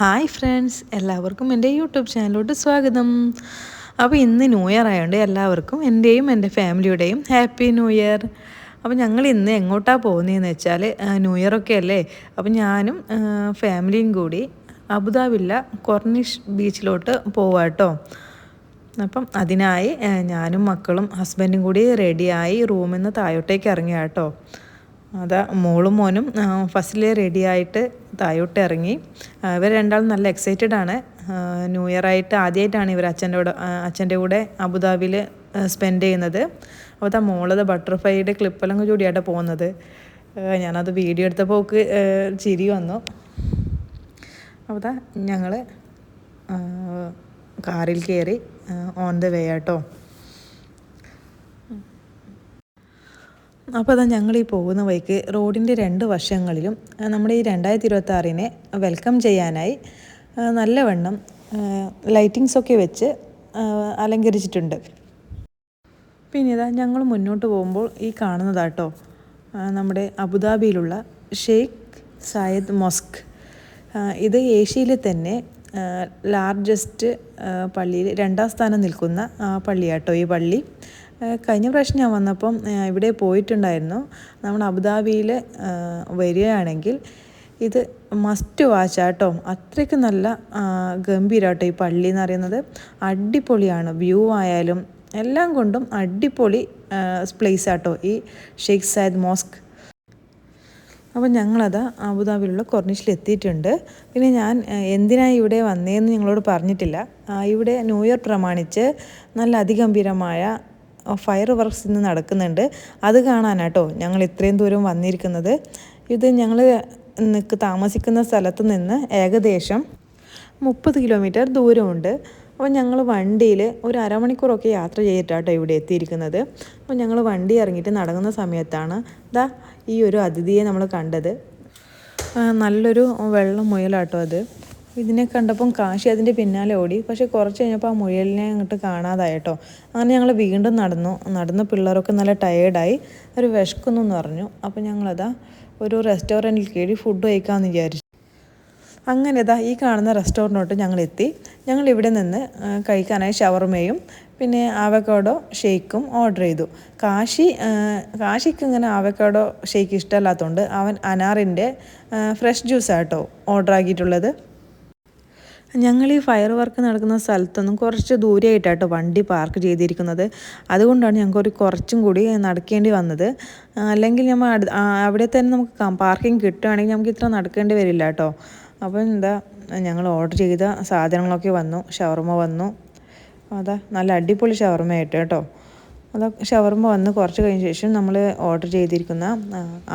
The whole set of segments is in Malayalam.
ഹായ് ഫ്രണ്ട്സ് എല്ലാവർക്കും എന്റെ യൂട്യൂബ് ചാനലിലോട്ട് സ്വാഗതം. അപ്പോൾ ഇന്ന് ന്യൂ ഇയർ ആയതുകൊണ്ട് എല്ലാവർക്കും എന്റെയും എന്റെ ഫാമിലിയുടെയും ഹാപ്പി ന്യൂ ഇയർ. അപ്പോൾ ഞങ്ങൾ ഇന്ന് എങ്ങോട്ടാണ് പോകുന്നതെന്ന് വെച്ചാൽ ന്യൂ ഇയർ ഒക്കെ അല്ലേ? അപ്പോൾ ഞാനും ഫാമിലിയും കൂടി അബുദാബില്ല കൊർണിഷ് ബീച്ചിലോട്ട് പോവാട്ടോ അപ്പം അതിനായി ഞാനും മക്കളും ഹസ്ബൻഡും കൂടി റെഡിയായി റൂമിൽ നിന്ന് താഴോട്ടേക്ക് ഇറങ്ങി കേട്ടോ അതാ മോളും മോനും ഫസ്റ്റിൽ റെഡിയായിട്ട് തായോട്ട് ഇറങ്ങി. ഇവർ രണ്ടാളും നല്ല എക്സൈറ്റഡ് ആണ്. ന്യൂ ഇയർ ആയിട്ട് ആദ്യമായിട്ടാണ് ഇവർ അച്ഛന്റെ കൂടെ അച്ഛന്റെ കൂടെ അബുദാബിയിൽ സ്പെൻഡ് ചെയ്യുന്നത്. അപ്പോൾ ആ മോളത് ബട്ടർഫ്ലൈയുടെ ക്ലിപ്പെല്ലാം കൂടിയായിട്ട് പോകുന്നത്. ഞാനത് വീഡിയോ എടുത്തപ്പോൾ ഒക്കെ ചിരി വന്നു. അപ്പോൾ ഞങ്ങൾ കാറിൽ കയറി ഓൺ ദ വേ ആട്ടോ. അപ്പോൾ അതാ ഞങ്ങൾ ഈ പോകുന്ന വഴിക്ക് റോഡിന്റെ രണ്ട് വശങ്ങളിലും നമ്മുടെ ഈ രണ്ടായിരത്തി ഇരുപത്തി വെൽക്കം ചെയ്യാനായി നല്ലവണ്ണം ലൈറ്റിങ്സൊക്കെ വെച്ച് അലങ്കരിച്ചിട്ടുണ്ട്. പിന്നെ ഇതാ ഞങ്ങൾ മുന്നോട്ട് പോകുമ്പോൾ ഈ കാണുന്നതാട്ടോ നമ്മുടെ അബുദാബിയിലുള്ള ഷെയ്ഖ് സായദ് മൊസ്ക്. ഇത് ഏഷ്യയിലെ തന്നെ ലാർജസ്റ്റ് പള്ളിയിൽ രണ്ടാം സ്ഥാനം നിൽക്കുന്ന പള്ളിയാട്ടോ ഈ പള്ളി. കഴിഞ്ഞ പ്രാവശ്യം ഞാൻ വന്നപ്പം ഇവിടെ പോയിട്ടുണ്ടായിരുന്നു. നമ്മൾ അബുദാബിയിൽ വരികയാണെങ്കിൽ ഇത് മസ്റ്റ് വാച്ച് ആട്ടോ. അത്രയ്ക്ക് നല്ല ഗംഭീരമാട്ടോ ഈ പള്ളി എന്ന് പറയുന്നത്. അടിപൊളിയാണ്. വ്യൂ ആയാലും എല്ലാം കൊണ്ടും അടിപൊളി പ്ലേസ് ആട്ടോ ഈ ഷെയ്ഖ് സായദ് മോസ്ക്. അപ്പോൾ ഞങ്ങളത് അബുദാബിയിലുള്ള കൊർണിഷിൽ എത്തിയിട്ടുണ്ട്. പിന്നെ ഞാൻ എന്തിനാണ് ഇവിടെ വന്നതെന്ന് നിങ്ങളോട് പറഞ്ഞിട്ടില്ല. ഇവിടെ ന്യൂ ഇയർ പ്രമാണിച്ച് നല്ല അതിഗംഭീരമായ ഫയർ വർക്ക്സ് ഇന്ന് നടക്കുന്നുണ്ട്. അത് കാണാനാട്ടോ ഞങ്ങൾ ഇത്രയും ദൂരം വന്നിരിക്കുന്നത്. ഇത് ഞങ്ങൾ നിൽക്ക് താമസിക്കുന്ന സ്ഥലത്ത് നിന്ന് ഏകദേശം മുപ്പത് കിലോമീറ്റർ ദൂരമുണ്ട്. അപ്പോൾ ഞങ്ങൾ വണ്ടിയിൽ ഒരു അരമണിക്കൂറൊക്കെ യാത്ര ചെയ്തിട്ടാട്ടോ ഇവിടെ എത്തിയിരിക്കുന്നത്. അപ്പോൾ ഞങ്ങൾ വണ്ടി ഇറങ്ങിയിട്ട് നടങ്ങുന്ന സമയത്താണ് ദാ ഈ ഒരു അതിഥിയെ നമ്മൾ കണ്ടത്. നല്ലൊരു വെള്ളം മുയലാട്ടോ അത്. ഇതിനെ കണ്ടപ്പം കാശി അതിന്റെ പിന്നാലെ ഓടി. പക്ഷേ കുറച്ച് കഴിഞ്ഞപ്പോൾ ആ മുയലിനെ അങ്ങോട്ട് കാണാതായിട്ടോ അങ്ങനെ ഞങ്ങൾ വീണ്ടും നടന്നു. നടന്ന് പിള്ളേരൊക്കെ നല്ല ടയേർഡായി ഒരു വിശക്കുന്നു എന്ന് പറഞ്ഞു. അപ്പോൾ ഞങ്ങളതാ ഒരു റെസ്റ്റോറന്റിൽ കയറി ഫുഡ് കഴിക്കാമെന്ന് വിചാരിച്ചു. അങ്ങനെ ഇതാ ഈ കാണുന്ന റെസ്റ്റോറന്റോട്ട് ഞങ്ങൾ എത്തി ഞങ്ങൾ ഇവിടെ നിന്ന് കഴിക്കാനായി ഷവർമയും പിന്നെ ആവക്കാഡോ ഷേക്കും ഓർഡർ ചെയ്തു. കാശി കാശിക്ക് ഇങ്ങനെ ആവക്കാഡോ ഷേക്ക് ഇഷ്ടമല്ലാത്തതുകൊണ്ട് അവൻ അനാറിന്റെ ഫ്രഷ് ജ്യൂസാട്ടോ ഓർഡർ ആക്കിയിട്ടുള്ളത്. ഞങ്ങൾ ഈ ഫയർ വർക്ക് നടക്കുന്ന സ്ഥലത്തൊന്നും കുറച്ച് ദൂരെയായിട്ടാട്ടോ വണ്ടി പാർക്ക് ചെയ്തിരിക്കുന്നത്. അതുകൊണ്ടാണ് ഞങ്ങൾക്ക് ഒരു കുറച്ചും കൂടി നടക്കേണ്ടി വന്നത്. അല്ലെങ്കിൽ നമ്മൾ അവിടെ തന്നെ നമുക്ക് പാർക്കിംഗ് കിട്ടുകയാണെങ്കിൽ നമുക്ക് ഇത്ര നടക്കേണ്ടി വരില്ല കേട്ടോ അപ്പോൾ എന്താ ഞങ്ങൾ ഓർഡർ ചെയ്ത സാധനങ്ങളൊക്കെ വന്നു ഷവർമ വന്നു. അതാ നല്ല അടിപൊളി ഷവർമ ആയിട്ട് കേട്ടോ. അതാ ഷവർമ വന്ന് കുറച്ച് കഴിഞ്ഞ ശേഷം നമ്മൾ ഓർഡർ ചെയ്തിരിക്കുന്ന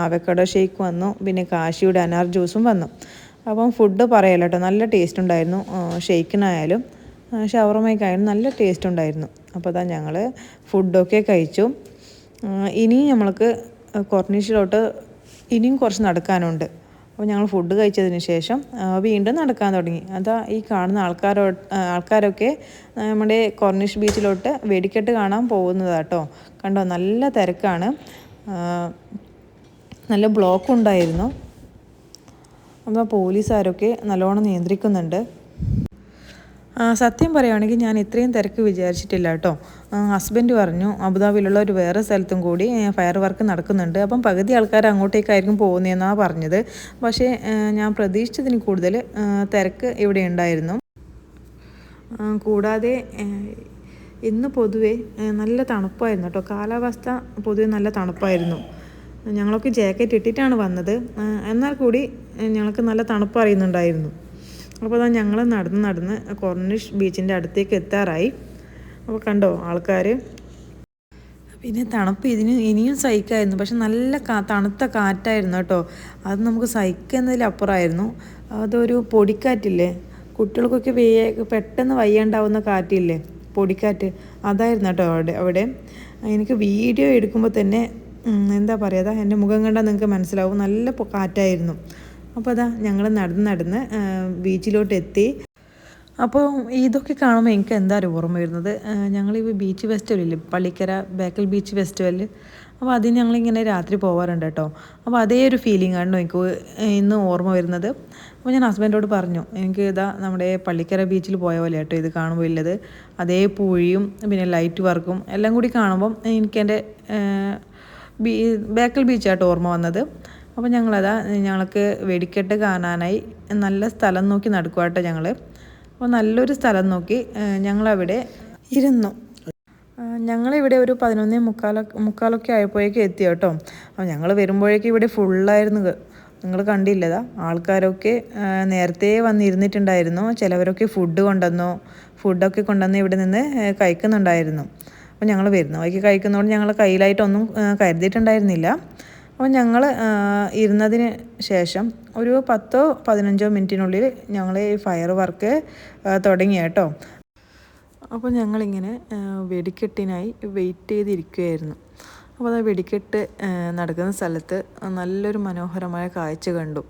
ആവക്കട ഷേക്ക് വന്നു പിന്നെ കാശിയുടെ അനാർ ജ്യൂസും വന്നു. അപ്പം ഫുഡ് പറയല്ലോ കേട്ടോ നല്ല ടേസ്റ്റ് ഉണ്ടായിരുന്നു. ഷെയ്ക്കിനായാലും ഷവർമയ്ക്കായാലും നല്ല ടേസ്റ്റ് ഉണ്ടായിരുന്നു. അപ്പോൾ അതാ ഞങ്ങൾ ഫുഡൊക്കെ കഴിച്ചു. ഇനി ഇനിയും നമ്മൾക്ക് കൊർണീഷിലോട്ട് ഇനിയും കുറച്ച് നടക്കാനുണ്ട്. അപ്പോൾ ഞങ്ങൾ ഫുഡ് കഴിച്ചതിന് ശേഷം വീണ്ടും നടക്കാൻ തുടങ്ങി. അതാ ഈ കാണുന്ന ആൾക്കാരോ ആൾക്കാരൊക്കെ നമ്മുടെ കൊർണിഷ് ബീച്ചിലോട്ട് വെടിക്കെട്ട് കാണാൻ പോകുന്നതാട്ടോ കണ്ടോ? നല്ല തിരക്കാണ്. നല്ല ബ്ലോക്ക് ഉണ്ടായിരുന്നു. അപ്പോൾ പോലീസുകാരൊക്കെ നല്ലോണം നിയന്ത്രിക്കുന്നുണ്ട്? സത്യം പറയുകയാണെങ്കിൽ ഞാൻ ഇത്രയും തിരക്ക് വിചാരിച്ചിട്ടില്ല കേട്ടോ. ഹസ്ബൻഡ് പറഞ്ഞു അബുദാബിയിലുള്ള ഒരു വേറെ സ്ഥലത്തും കൂടി ഫയർ വർക്ക് നടക്കുന്നുണ്ട്. അപ്പം പകുതി ആൾക്കാർ അങ്ങോട്ടേക്കായിരിക്കും പോകുന്നതെന്നാണ് പറഞ്ഞത്. പക്ഷേ ഞാൻ പ്രതീക്ഷിച്ചതിന് കൂടുതൽ തിരക്ക് ഇവിടെ ഉണ്ടായിരുന്നു. കൂടാതെ ഇന്ന് പൊതുവെ നല്ല തണുപ്പായിരുന്നു കേട്ടോ. കാലാവസ്ഥ പൊതുവെ നല്ല തണുപ്പായിരുന്നു. ഞങ്ങളൊക്കെ ജാക്കറ്റ് ഇട്ടിട്ടാണ് വന്നത്. എന്നാൽ കൂടി ഞങ്ങൾക്ക് നല്ല തണുപ്പ് അറിയുന്നുണ്ടായിരുന്നു. അപ്പോൾ അതാ ഞങ്ങൾ നടന്ന് നടന്ന് കൊർണിഷ് ബീച്ചിന്റെ അടുത്തേക്ക് എത്താറായി. അപ്പോൾ കണ്ടോ ആൾക്കാർ പിന്നെ തണുപ്പ് ഇതിന് ഇനിയും സഹിക്കായിരുന്നു. പക്ഷെ നല്ല കാ തണുത്ത കാറ്റായിരുന്നു കേട്ടോ. അത് നമുക്ക് സഹിക്കുന്നതിലപ്പുറമായിരുന്നു അതൊരു പൊടിക്കാറ്റില്ലേ? കുട്ടികൾക്കൊക്കെ വെയ്യ പെട്ടെന്ന് വയ്യാണ്ടാവുന്ന കാറ്റില്ലേ? പൊടിക്കാറ്റ്. അതായിരുന്നു കേട്ടോ അവിടെ അവിടെ. എനിക്ക് വീഡിയോ എടുക്കുമ്പോൾ തന്നെ എന്താ പറയുക എന്റെ മുഖം കണ്ടാൽ നിങ്ങൾക്ക് മനസ്സിലാവും. നല്ല കാറ്റായിരുന്നു. അപ്പോൾ അതാ ഞങ്ങൾ നടന്ന് നടന്ന് ബീച്ചിലോട്ട് എത്തി അപ്പോൾ ഇതൊക്കെ കാണുമ്പോൾ എനിക്ക് എന്താ ഒരു ഓർമ്മ വരുന്നത്? ഞങ്ങൾ ഈ ബീച്ച് ഫെസ്റ്റിവലില്ലേ പള്ളിക്കര ബേക്കൽ ബീച്ച് ഫെസ്റ്റിവൽ. അപ്പോൾ അതിന് ഞങ്ങളിങ്ങനെ രാത്രി പോകാറുണ്ട് കേട്ടോ. അപ്പോൾ അതേ ഒരു ഫീലിംഗ് ആണ് എനിക്ക് ഇന്ന് ഓർമ്മ വരുന്നത്. അപ്പോൾ ഞാൻ ഹസ്ബൻഡോട് പറഞ്ഞു എനിക്ക് ഇതാ നമ്മുടെ പള്ളിക്കര ബീച്ചിൽ പോയ പോലെ കേട്ടോ ഇത് കാണുമ്പോൾ ഇല്ലത് അതേ പൂഴിയും പിന്നെ ലൈറ്റ് വർക്കും എല്ലാം കൂടി കാണുമ്പം എനിക്കെന്റെ ബീ ബേക്കൽ ബീച്ചായിട്ട് ഓർമ്മ വന്നത്. അപ്പോൾ ഞങ്ങളതാ ഞങ്ങൾക്ക് വെടിക്കെട്ട് കാണാനായി നല്ല സ്ഥലം നോക്കി നടക്കുവാട്ടോ ഞങ്ങൾ അപ്പോൾ നല്ലൊരു സ്ഥലം നോക്കി ഞങ്ങളവിടെ ഇരുന്നു. ഞങ്ങളിവിടെ ഒരു പതിനൊന്നേ മുക്കാലൊക്കെ മുക്കാലൊക്കെ ആയപ്പോഴേക്കും എത്തി കേട്ടോ. അപ്പോൾ ഞങ്ങൾ വരുമ്പോഴേക്കും ഇവിടെ ഫുള്ളായിരുന്നു. നിങ്ങൾ കണ്ടില്ലതാ ആൾക്കാരൊക്കെ നേരത്തെ വന്നിരുന്നിട്ടുണ്ടായിരുന്നു. ചിലവരൊക്കെ ഫുഡ് കൊണ്ടുവന്നു ഫുഡൊക്കെ കൊണ്ടുവന്ന് ഇവിടെ നിന്ന് കഴിക്കുന്നുണ്ടായിരുന്നു. അപ്പോൾ ഞങ്ങൾ വരുന്ന വഴിക്ക് കഴിക്കുന്നതുകൊണ്ട് ഞങ്ങൾ കയ്യിലായിട്ടൊന്നും കരുതിയിട്ടുണ്ടായിരുന്നില്ല. അപ്പോൾ ഞങ്ങൾ ഇരുന്നതിന് ശേഷം ഒരു പത്തോ പതിനഞ്ചോ മിനിറ്റിനുള്ളിൽ ഞങ്ങൾ ഈ ഫയർ വർക്ക് തുടങ്ങി കേട്ടോ. അപ്പോൾ ഞങ്ങളിങ്ങനെ വെടിക്കെട്ടിനായി വെയിറ്റ് ചെയ്തിരിക്കുകയായിരുന്നു. അപ്പോൾ അത് വെടിക്കെട്ട് നടക്കുന്ന സ്ഥലത്ത് നല്ലൊരു മനോഹരമായ കാഴ്ച കണ്ടു.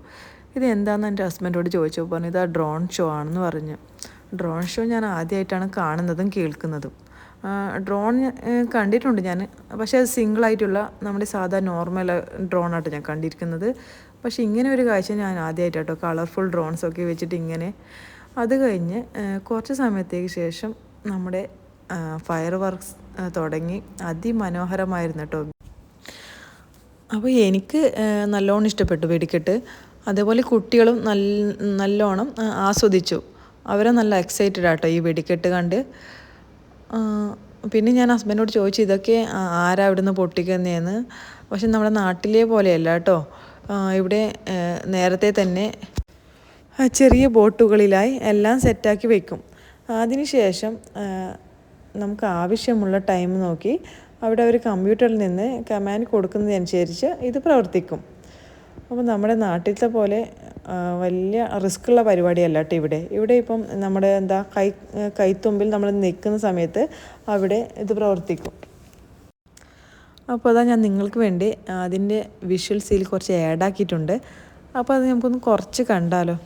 ഇത് എന്താണെന്ന് എന്റെ ഹസ്ബൻഡോട് ചോദിച്ചപ്പോൾ പറഞ്ഞു ഇത് ആ ഡ്രോൺ ഷോ ആണെന്ന് പറഞ്ഞു. ഡ്രോൺ ഷോ ഞാൻ ആദ്യമായിട്ടാണ് കാണുന്നതും കേൾക്കുന്നതും. ഡ്രോൺ കണ്ടിട്ടുണ്ട് ഞാൻ. പക്ഷേ അത് സിംഗിളായിട്ടുള്ള നമ്മുടെ സാധാ നോർമൽ ഡ്രോണായിട്ട് ഞാൻ കണ്ടിരിക്കുന്നത്. പക്ഷേ ഇങ്ങനെ ഒരു കാഴ്ച ഞാൻ ആദ്യമായിട്ടാട്ടോ കളർഫുൾ ഡ്രോൺസൊക്കെ വെച്ചിട്ട് ഇങ്ങനെ. അത് കഴിഞ്ഞ് കുറച്ച് സമയത്തേക്ക് ശേഷം നമ്മുടെ ഫയർ വർക്ക്സ് തുടങ്ങി. അതിമനോഹരമായിരുന്നു കേട്ടോ അപ്പോൾ എനിക്ക് നല്ലോണം ഇഷ്ടപ്പെട്ടു വെടിക്കെട്ട്. അതേപോലെ കുട്ടികളും നല്ല നല്ലോണം ആസ്വദിച്ചു. അവരെ നല്ല എക്സൈറ്റഡ് ആട്ടോ ഈ വെടിക്കെട്ട് കണ്ട്. പിന്നെ ഞാൻ ഹസ്ബൻഡോട് ചോദിച്ചു ഇതൊക്കെ ആരാ ഇവിടുന്ന് പൊട്ടിക്കുന്നതെന്ന് പക്ഷെ നമ്മുടെ നാട്ടിലെ പോലെയല്ല കേട്ടോ. ഇവിടെ നേരത്തെ തന്നെ ചെറിയ ബോട്ടുകളിലായി എല്ലാം സെറ്റാക്കി വെക്കും. അതിനുശേഷം നമുക്ക് ആവശ്യമുള്ള ടൈം നോക്കി അവിടെ ഒരു കമ്പ്യൂട്ടറിൽ നിന്ന് കമാൻഡ് കൊടുക്കുന്നതനുസരിച്ച് ഇത് പ്രവർത്തിക്കും. അപ്പോൾ നമ്മുടെ നാട്ടിലത്തെ പോലെ വലിയ റിസ്ക്കുള്ള പരിപാടിയല്ല കേട്ടോ ഇവിടെ. ഇവിടെ ഇപ്പം നമ്മുടെ എന്താ കൈ കൈത്തുമ്പിൽ നമ്മൾ നിൽക്കുന്ന സമയത്ത് അവിടെ ഇത് പ്രവർത്തിക്കും. അപ്പോൾ അതാ ഞാൻ നിങ്ങൾക്ക് വേണ്ടി അതിന്റെ വിഷ്വൽസിൽ കുറച്ച് ആഡ് ആക്കിയിട്ടുണ്ട്. അപ്പോൾ അത് നമുക്കൊന്ന് കുറച്ച് കണ്ടാലോ?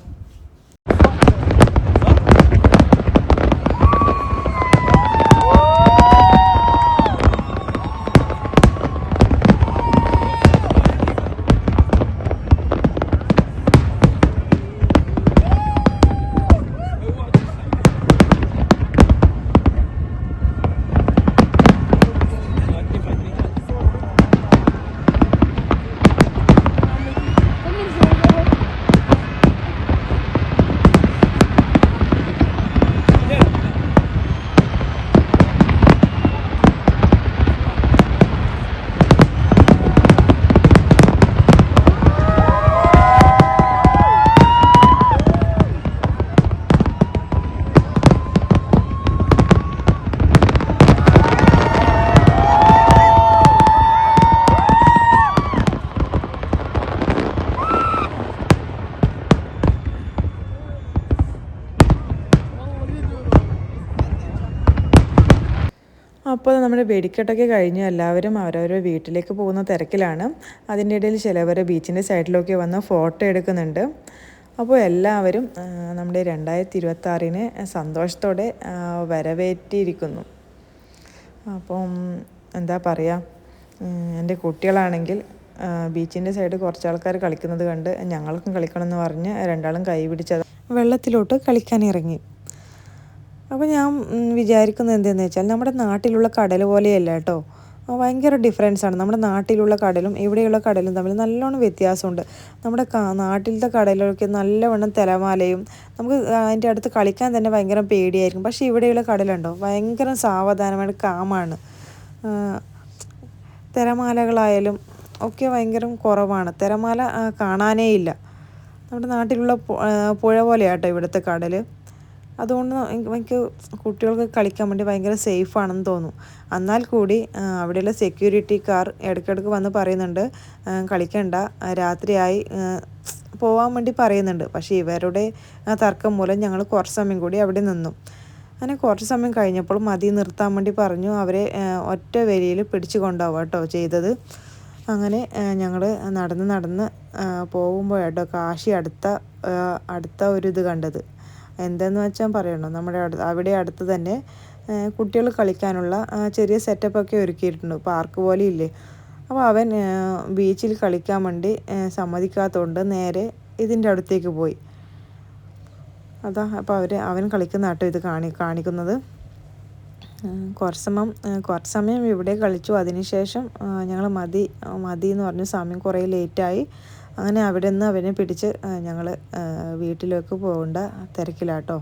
അപ്പോൾ നമ്മുടെ വെടിക്കെട്ടൊക്കെ കഴിഞ്ഞ് എല്ലാവരും അവരവരുടെ വീട്ടിലേക്ക് പോകുന്ന തിരക്കിലാണ്. അതിന്റെ ഇടയിൽ ചിലവർ ബീച്ചിന്റെ സൈഡിലൊക്കെ വന്ന് ഫോട്ടോ എടുക്കുന്നുണ്ട്. അപ്പോൾ എല്ലാവരും നമ്മുടെ രണ്ടായിരത്തി ഇരുപത്താറിന് സന്തോഷത്തോടെ വരവേറ്റിയിരിക്കുന്നു അപ്പം എന്താ പറയുക എന്റെ കുട്ടികളാണെങ്കിൽ ബീച്ചിന്റെ സൈഡ് കുറച്ച് ആൾക്കാർ കളിക്കുന്നത് കണ്ട് ഞങ്ങൾക്കും കളിക്കണം എന്ന് പറഞ്ഞ് രണ്ടാളും കൈ പിടിച്ചത്. വെള്ളത്തിലോട്ട് കളിക്കാൻ ഇറങ്ങി. അപ്പോൾ ഞാൻ വിചാരിക്കുന്നത് എന്തെന്ന് വെച്ചാൽ നമ്മുടെ നാട്ടിലുള്ള കടൽ പോലെയല്ല കേട്ടോ. ഭയങ്കര ഡിഫറൻസ് ആണ്. നമ്മുടെ നാട്ടിലുള്ള കടലും ഇവിടെയുള്ള കടലും തമ്മിൽ നല്ലോണം വ്യത്യാസമുണ്ട്. നമ്മുടെ നാട്ടിലത്തെ കടലൊക്കെ നല്ലവണ്ണം തിരമാലയും നമുക്ക് അതിന്റെ അടുത്ത് കളിക്കാൻ തന്നെ ഭയങ്കര പേടിയായിരിക്കും. പക്ഷേ ഇവിടെയുള്ള കടലുണ്ടോ? ഭയങ്കര സാവധാനമായിട്ട് കാമാണ്. തിരമാലകളായാലും ഒക്കെ ഭയങ്കര കുറവാണ്. തിരമാല കാണാനേ ഇല്ല. നമ്മുടെ നാട്ടിലുള്ള പുഴ പോലെയാട്ടോ ഇവിടുത്തെ കടൽ അതുകൊണ്ട് എനിക്ക് കുട്ടികൾക്ക് കളിക്കാൻ വേണ്ടി ഭയങ്കര സേഫ് ആണെന്ന് തോന്നും. എന്നാൽ കൂടി അവിടെയുള്ള സെക്യൂരിറ്റിക്കാർ ഇടയ്ക്കിടയ്ക്ക് വന്ന് പറയുന്നുണ്ട് കളിക്കണ്ട രാത്രിയായി പോകാൻ വേണ്ടി പറയുന്നുണ്ട്. പക്ഷേ ഇവരുടെ തർക്കം മൂലം ഞങ്ങൾ കുറച്ച് സമയം കൂടി അവിടെ നിന്നു. അങ്ങനെ കുറച്ച് സമയം കഴിഞ്ഞപ്പോൾ മതി നിർത്താൻ വേണ്ടി പറഞ്ഞു അവരെ ഒറ്റ വരിയിൽ പിടിച്ചു കൊണ്ടുപോകാം കേട്ടോ ചെയ്തത്. അങ്ങനെ ഞങ്ങൾ നടന്ന് നടന്ന് പോകുമ്പോഴാട്ടോ കാശി അടുത്ത അടുത്ത ഒരു ഇത് കണ്ടത്. എന്തെന്ന് വെച്ചാൽ പറയണോ? നമ്മുടെ അവിടെ അടുത്ത് തന്നെ കുട്ടികൾ കളിക്കാനുള്ള ചെറിയ സെറ്റപ്പൊക്കെ ഒരുക്കിയിട്ടുണ്ട്. പാർക്ക് പോലെ ഇല്ലേ അപ്പോൾ അവൻ ബീച്ചിൽ കളിക്കാൻ വേണ്ടി സമ്മതിക്കാത്തതുകൊണ്ട് നേരെ ഇതിന്റെ അടുത്തേക്ക് പോയി. അതാ അപ്പോൾ അവർ അവൻ കളിക്കുന്ന ആട്ടോ ഇത് കാണി കാണിക്കുന്നത്. കുറച്ച് സമയം കുറച്ച് സമയം ഇവിടെ കളിച്ചു. അതിനുശേഷം ഞങ്ങൾ മതി മതി എന്ന് പറഞ്ഞ സമയം കുറേ ലേറ്റായി അങ്ങനെ അവിടെ നിന്ന് അവനെ പിടിച്ച് ഞങ്ങൾ വീട്ടിലേക്ക് പോകേണ്ട തിരക്കിലാട്ടോ.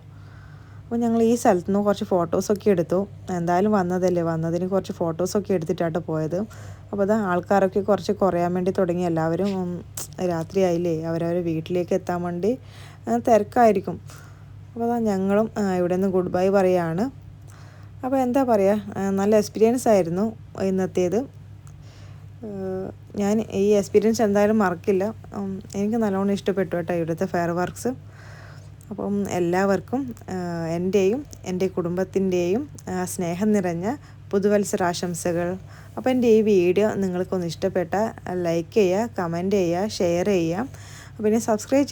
അപ്പോൾ ഞങ്ങൾ ഈ സ്ഥലത്തു നിന്ന് കുറച്ച് ഫോട്ടോസൊക്കെ എടുത്തു. എന്തായാലും വന്നതല്ലേ? വന്നതിന് കുറച്ച് ഫോട്ടോസൊക്കെ എടുത്തിട്ടാട്ടോ പോയത്. അപ്പോൾ അത് ആൾക്കാരൊക്കെ കുറച്ച് കുറയാൻ വേണ്ടി തുടങ്ങി. എല്ലാവരും രാത്രിയായില്ലേ അവരവരെ വീട്ടിലേക്ക് എത്താൻ വേണ്ടി തിരക്കായിരിക്കും. അപ്പോൾ അതാ ഞങ്ങളും ഇവിടെ നിന്ന് ഗുഡ് ബൈ പറയുകയാണ് അപ്പോൾ എന്താ പറയുക നല്ല എക്സ്പീരിയൻസ് ആയിരുന്നു ഇന്നത്തേത്. ഞാൻ ഈ എക്സ്പീരിയൻസ് എന്തായാലും മറക്കില്ല. എനിക്ക് നല്ലോണം ഇഷ്ടപ്പെട്ടു കേട്ടോ ഇവിടുത്തെ ഫെയർ വർക്ക്സ് അപ്പം എല്ലാവർക്കും എന്റെയും എന്റെ കുടുംബത്തിന്റെയും സ്നേഹം നിറഞ്ഞ പുതുവത്സരാശംസകൾ. അപ്പോൾ എന്റെ ഈ വീഡിയോ നിങ്ങൾക്കൊന്ന് ഇഷ്ടപ്പെട്ട ലൈക്ക് ചെയ്യുക കമന്റ് ചെയ്യുക ഷെയർ ചെയ്യുക. പിന്നെ സബ്സ്ക്രൈബ്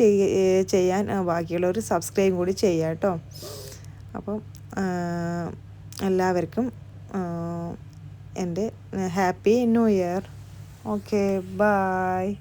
ചെയ്യാൻ ബാക്കിയുള്ളവർ സബ്സ്ക്രൈബ് കൂടി ചെയ്യുക കേട്ടോ. അപ്പം എല്ലാവർക്കും എന്റെ happy new year okay bye